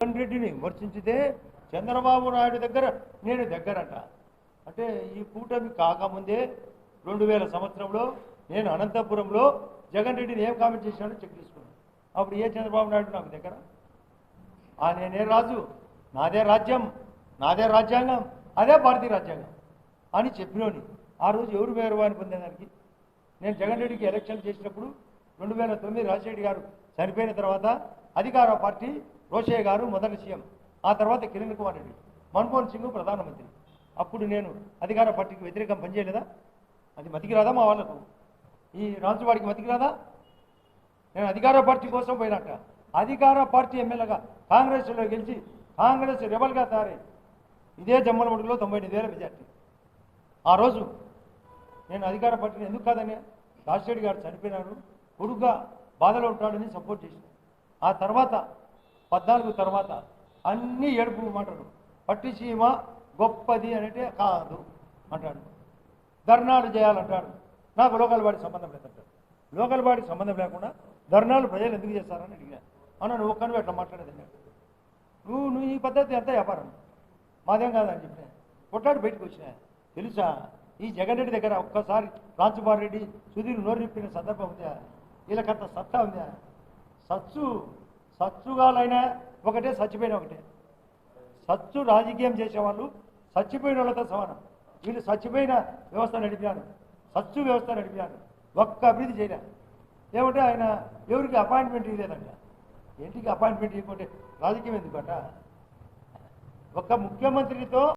జగన్ రెడ్డిని విమర్శించితే చంద్రబాబు నాయుడు దగ్గర నేను దగ్గరట. అంటే ఈ కూటమి కాకముందే రెండు వేల సంవత్సరంలో నేను అనంతపురంలో జగన్ రెడ్డిని ఏం కామెంట్ చేశానో చెక్ చేసుకున్నాను అప్పుడు ఏ చంద్రబాబు నాయుడు నాకు దగ్గర? ఆ నేనే రాజు నాదే రాజ్యం నాదే రాజ్యాంగం అదే భారతీయ రాజ్యాంగం అని చెప్పినోని. ఆ రోజు ఎవరు మేరవాణి పొందేదానికి? నేను జగన్ రెడ్డికి ఎలక్షన్ చేసినప్పుడు రెండు వేల తొమ్మిది రాజశేఖర్ గారు చనిపోయిన తర్వాత అధికార పార్టీ రోషయ్య గారు మొదటి సీఎం. ఆ తర్వాత కిరణ్ కుమార్ రెడ్డి. మన్మోహన్ సింగ్ ప్రధానమంత్రి. అప్పుడు నేను అధికార పార్టీకి వ్యతిరేకం పనిచేయలేదా? అది మతికిరాదా మా వాళ్ళకు? ఈ రాజువాడికి మతికిరాదా? నేను అధికార పార్టీ కోసం పోయినట్ట. అధికార పార్టీ ఎమ్మెల్యేగా కాంగ్రెస్లో గెలిచి కాంగ్రెస్ రెబల్గా తయారై ఇదే జమ్మలమడుగులో తొంభై ఎనిమిది వేల మెజార్టీ. ఆ రోజు నేను అధికార పార్టీని ఎందుకు కాదని రాజశేఖర్ గారు చనిపోయినారు. కొడుగ్గా బాధలో ఉంటాడని సపోర్ట్ చేసిన ఆ తర్వాత పద్నాలుగు తర్వాత అన్ని ఏడుపు మాటలు పట్టిసీమ గొప్పది అంటే కాదు అంటాడు ధర్నాలు చేయాలంటాడు. నాకు లోకల్ బాడీ సంబంధం లేదంటాడు. లోకల్ బాడీ సంబంధం లేకుండా ధర్నాలు ప్రజలు ఎందుకు చేస్తారని అడిగా అన్న నువ్వు ఎట్లా మాట్లాడేది నువ్వు నువ్వు ఈ పద్ధతి ఎంత వ్యాపారం. మాదేం కాదని చెప్పిన. కొట్లాడు బయటకు వచ్చిన. తెలుసా? ఈ జగన్ రెడ్డి దగ్గర ఒక్కసారి రాజుబాబు రెడ్డి సుధీర్ నోరు నిప్పిన సందర్భం ఉందా? వీళ్ళకంత సత్తా ఉందా? సత్సు సత్సుగాలైనా ఒకటే చచ్చిపోయిన ఒకటే. సచ్చు రాజకీయం చేసేవాళ్ళు చచ్చిపోయిన వాళ్ళతో సమానం. వీళ్ళు చచ్చిపోయిన వ్యవస్థ నడిపాను సచ్చు వ్యవస్థ నడిపారు ఒక్క అభివృద్ధి చేయలే. ఏమంటే ఆయన ఎవరికి అపాయింట్మెంట్ ఇవ్వలేదంట. ఏంటికి అపాయింట్మెంట్ ఇవ్వకుంటే రాజకీయం ఎందుకంట? ఒక్క ముఖ్యమంత్రితో